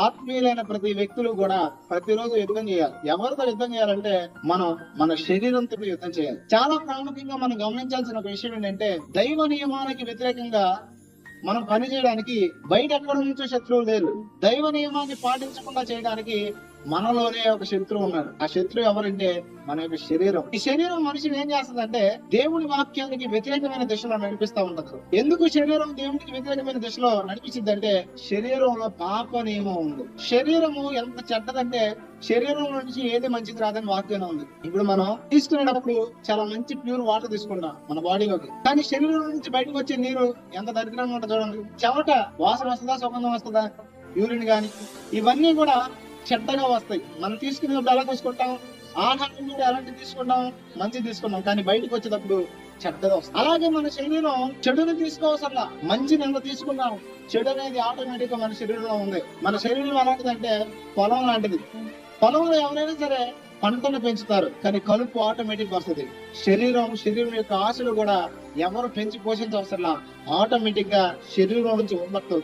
ఆత్మీయులైన ప్రతి వ్యక్తులు కూడా ప్రతిరోజు యుద్ధం చేయాలి. ఎవరితో యుద్ధం చేయాలంటే మనం మన శరీరంతో యుద్ధం చేయాలి. చాలా ప్రాముఖ్యంగా మనం గమనించాల్సిన ఒక విషయం ఏంటంటే దైవ నియమానికి వ్యతిరేకంగా మనం పని చేయడానికి బయట ఎక్కడ నుంచో శత్రువులు లేరు. దైవ నియమాన్ని పాటించకుండా చేయడానికి మనలోనే ఒక శత్రువు ఉన్నాడు. ఆ శత్రువు ఎవరంటే మన యొక్క శరీరం. ఈ శరీరం మనిషిని ఏం చేస్తుందంటే దేవుని వాక్యానికి వ్యతిరేకమైన దిశలో నడిపిస్తా ఉండదు ఎందుకు శరీరం దేవునికి వ్యతిరేకమైన దిశలో నడిపించిందంటే శరీరంలో పాప నియమం ఉంది. శరీరము ఎంత చెడ్డదంటే శరీరం నుంచి ఏది మంచిది రాదని వాక్యం ఉంది. ఇప్పుడు మనం తీసుకునేటప్పుడు చాలా మంచి ప్యూర్ వాటర్ తీసుకుంటాం మన బాడీలోకి. కానీ శరీరం నుంచి బయటకు వచ్చే నీరు ఎంత దరిద్రంగా ఉంటుంది చూడండి. చెమట వాసన వస్తుందా సుగంధం వస్తుందా? యూరిన్ గాని. ఇవన్నీ కూడా చెడ్డగా వస్తాయి. మనం తీసుకునేటప్పుడు ఎలా తీసుకుంటాం? ఆహారం కూడా ఎలాంటి తీసుకుంటాం? మంచి తీసుకుంటాం. కానీ బయటకు వచ్చేటప్పుడు చెడ్డగా వస్తుంది అలాగే మన శరీరం చెడుని తీసుకోవసరం మంచిని ఎంత తీసుకున్నాం చెడు అనేది ఆటోమేటిక్గా మన శరీరంలో ఉంది. మన శరీరం ఎలాంటిదంటే పొలం లాంటిది. పొలంలో ఎవరైనా సరే పంటను పెంచుతారు. కానీ కలుపు ఆటోమేటిక్ వస్తుంది. శరీరం శరీరం యొక్క ఆశలు కూడా ఎవరు పెంచి పోషించవసరం ఆటోమేటిక్గా శరీరం నుంచి ఉత్పత్తి